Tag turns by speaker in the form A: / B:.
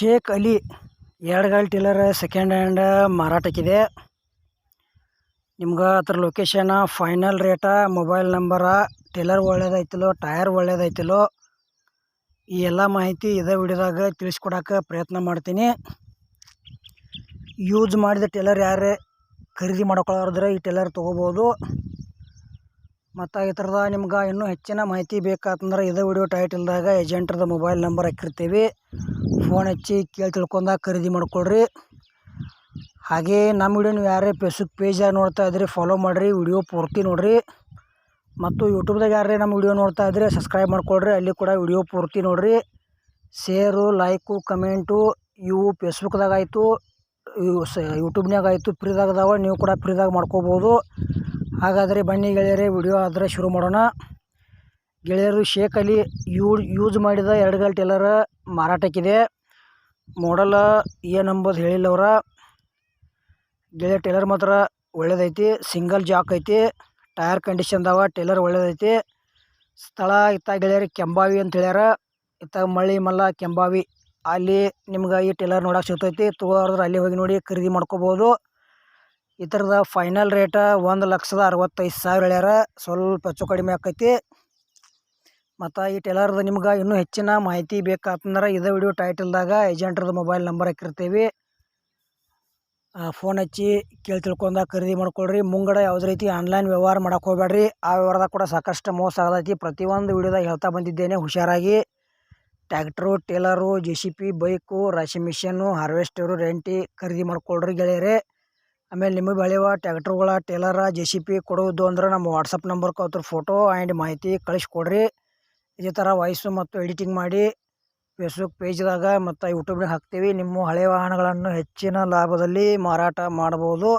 A: ಶೇಖ್ ಅಲಿ, ಎರಡು ಗಾಲಿ trailer second hand ಮಾರಾಟಕ್ಕಿದೆ. ನಿಮ್ಗೆ ಅದ್ರ location final rate mobile number trailer ಒಳ್ಳೇದೈತಿಲ್ಲೋ tyre ಒಳ್ಳೇದೈತಿಲ್ಲೋ ಈ ಎಲ್ಲ ಮಾಹಿತಿ ಇದೇ ವಿಡಿಯೋದಾಗ ತಿಳಿಸ್ಕೊಡೋಕೆ ಪ್ರಯತ್ನ ಮಾಡ್ತೀನಿ. ಯೂಸ್ ಮಾಡಿದ ಟೇಲರ್ ಯಾರೇ ಖರೀದಿ ಮಾಡ್ಕೊಳ್ಳೋರಿದ್ರೆ ಈ ಟೇಲರ್ ತೊಗೋಬೋದು. ಮತ್ತು ಈ ಥರದ ನಿಮ್ಗೆ ಇನ್ನೂ ಹೆಚ್ಚಿನ ಮಾಹಿತಿ ಬೇಕಾತಂದ್ರೆ ಇದೇ ವಿಡಿಯೋ ಟೈಟಲ್ದಾಗ ಏಜೆಂಟ್ರದ್ದು ಮೊಬೈಲ್ ನಂಬರ್ ಹಾಕಿರ್ತೀವಿ. ಫೋನ್ ಹಚ್ಚಿ ಕೇಳಿ ತಿಳ್ಕೊಂಡಾಗ ಖರೀದಿ ಮಾಡ್ಕೊಳ್ರಿ ಹಾಗೇ ನಮ್ಮ ವಿಡಿಯೋ ನೀವು ಯಾರೇ ಫೇಸ್ಬುಕ್ ಪೇಜಾಗ ನೋಡ್ತಾ ಇದ್ರಿ ಫಾಲೋ ಮಾಡಿರಿ ವಿಡಿಯೋ ಪೂರ್ತಿ ನೋಡಿರಿ. ಮತ್ತು ಯೂಟ್ಯೂಬ್ದಾಗ ಯಾರೇ ನಮ್ಮ ವಿಡಿಯೋ ನೋಡ್ತಾ ಇದ್ರಿ ಸಬ್ಸ್ಕ್ರೈಬ್ ಮಾಡ್ಕೊಳ್ರಿ ಅಲ್ಲಿ ಕೂಡ ವಿಡಿಯೋ ಪೂರ್ತಿ ನೋಡಿರಿ. ಶೇರು ಲೈಕು ಕಮೆಂಟು ಇವು ಫೇಸ್ಬುಕ್ದಾಗ ಆಯಿತು ಯೂಟ್ಯೂಬ್ನಾಗ ಆಯಿತು ಫ್ರೀದಾಗ ಅದಾವ, ನೀವು ಕೂಡ ಫ್ರೀದಾಗ ಮಾಡ್ಕೋಬೋದು. ಹಾಗಾದರೆ ಬನ್ನಿ ಗೆಳೆಯರೇ, ವಿಡಿಯೋ ಆದರೆ ಶುರು ಮಾಡೋಣ. ಗೆಳೆಯರು ಶೇಕ್ ಅಲಿ ಯೂ ಯೂಸ್ ಮಾಡಿದ ಎರಡು ಗಾಲಿ ಟೇಲರ್ ಮಾರಾಟಕ್ಕಿದೆ. ಮಾಡಲ್ಲ ಏನಂಬೋದು ಹೇಳಿಲ್ಲ ಅವರ. ಗೆಳೆಯ ಟೇಲರ್ ಮಾತ್ರ ಒಳ್ಳೇದೈತಿ, ಸಿಂಗಲ್ ಜಾಕ್ ಐತಿ, ಟೈರ್ ಕಂಡೀಷನ್ ಅದಾವ ಟೇಲರ್ ಒಳ್ಳೇದೈತಿ. ಸ್ಥಳ ಇತ್ತ ಗೆಳೆಯರಿ ಕೆಂಬಾವಿ ಅಂತ ಹೇಳ್ಯಾರ. ಇತ್ತ ಮಳ್ಳಿ ಮಲ್ಲ ಕೆಂಬಾವಿ. ಅಲ್ಲಿ ನಿಮ್ಗೆ ಈ ಟೇಲರ್ ನೋಡೋಕೆ ಸಿಗ್ತೈತಿ. ತೊಗೊಳೋದ್ರೆ ಅಲ್ಲಿ ಹೋಗಿ ನೋಡಿ, ಖರೀದಿ ಮಾಡ್ಕೋಬೋದು. ಈ ಥರದ ಫೈನಲ್ ರೇಟ ಒಂದು ಲಕ್ಷದ ಅರವತ್ತೈದು ಸಾವಿರ ಹೇಳ್ಯಾರ. ಸ್ವಲ್ಪ ಹೆಚ್ಚು ಕಡಿಮೆ ಆಕೈತಿ. ಮತ್ತು ಈ ಟೇಲರ್ದು ನಿಮ್ಗೆ ಇನ್ನೂ ಹೆಚ್ಚಿನ ಮಾಹಿತಿ ಬೇಕಾತಂದ್ರೆ ಇದೇ ವಿಡಿಯೋ ಟೈಟಲ್ದಾಗ ಏಜೆಂಟ್ರದ್ದು ಮೊಬೈಲ್ ನಂಬರ್ ಹಾಕಿರ್ತೀವಿ. ಫೋನ್ ಹಚ್ಚಿ ಕೇಳಿ ತಿಳ್ಕೊಂಡಾಗ ಖರೀದಿ ಮಾಡ್ಕೊಳ್ರಿ. ಮುಂಗಡ ಯಾವುದೇ ರೀತಿ ಆನ್ಲೈನ್ ವ್ಯವಹಾರ ಮಾಡಕ್ಕೆ ಹೋಗ್ಬೇಡ್ರಿ ಆ ವ್ಯವಹಾರದಾಗ ಕೂಡ ಸಾಕಷ್ಟು ಮೋಸ ಆಗತೈತಿ. ಪ್ರತಿಯೊಂದು ವಿಡಿಯೋದಾಗ ಹೇಳ್ತಾ ಬಂದಿದ್ದೇನೆ, ಹುಷಾರಾಗಿ. Tractor trailer J C B bike ರಾಶಿ ಮಿಷನ್ನು ಹಾರ್ವೆಸ್ಟರು ರೆಂಟಿ ಖರೀದಿ ಮಾಡ್ಕೊಳ್ರಿ ಗೆಳೆಯರೇ. ಆಮೇಲೆ ನಿಮಗೆ ಬೆಳೆಯುವ ಟ್ಯಾಕ್ಟ್ರುಗಳ ಟೇಲರ ಜೆ ಸಿ ಪಿ ಕೊಡುವುದು ಅಂದ್ರೆ ನಮ್ಮ ವಾಟ್ಸಪ್ ನಂಬರ್ ಅದ್ರ ಫೋಟೋ ಆ್ಯಂಡ್ ಮಾಹಿತಿ ಕಳಿಸ್ಕೊಡ್ರಿ. ಇದೇ ಥರ ವಾಯ್ಸು ಮತ್ತು ಎಡಿಟಿಂಗ್ ಮಾಡಿ ಫೇಸ್ಬುಕ್ ಪೇಜ್ದಾಗ ಮತ್ತು ಯೂಟ್ಯೂಬ್ನಾಗ ಹಾಕ್ತೀವಿ. ನಿಮ್ಮ ಹಳೆಯ ವಾಹನಗಳನ್ನು ಹೆಚ್ಚಿನ ಲಾಭದಲ್ಲಿ ಮಾರಾಟ ಮಾಡ್ಬೋದು.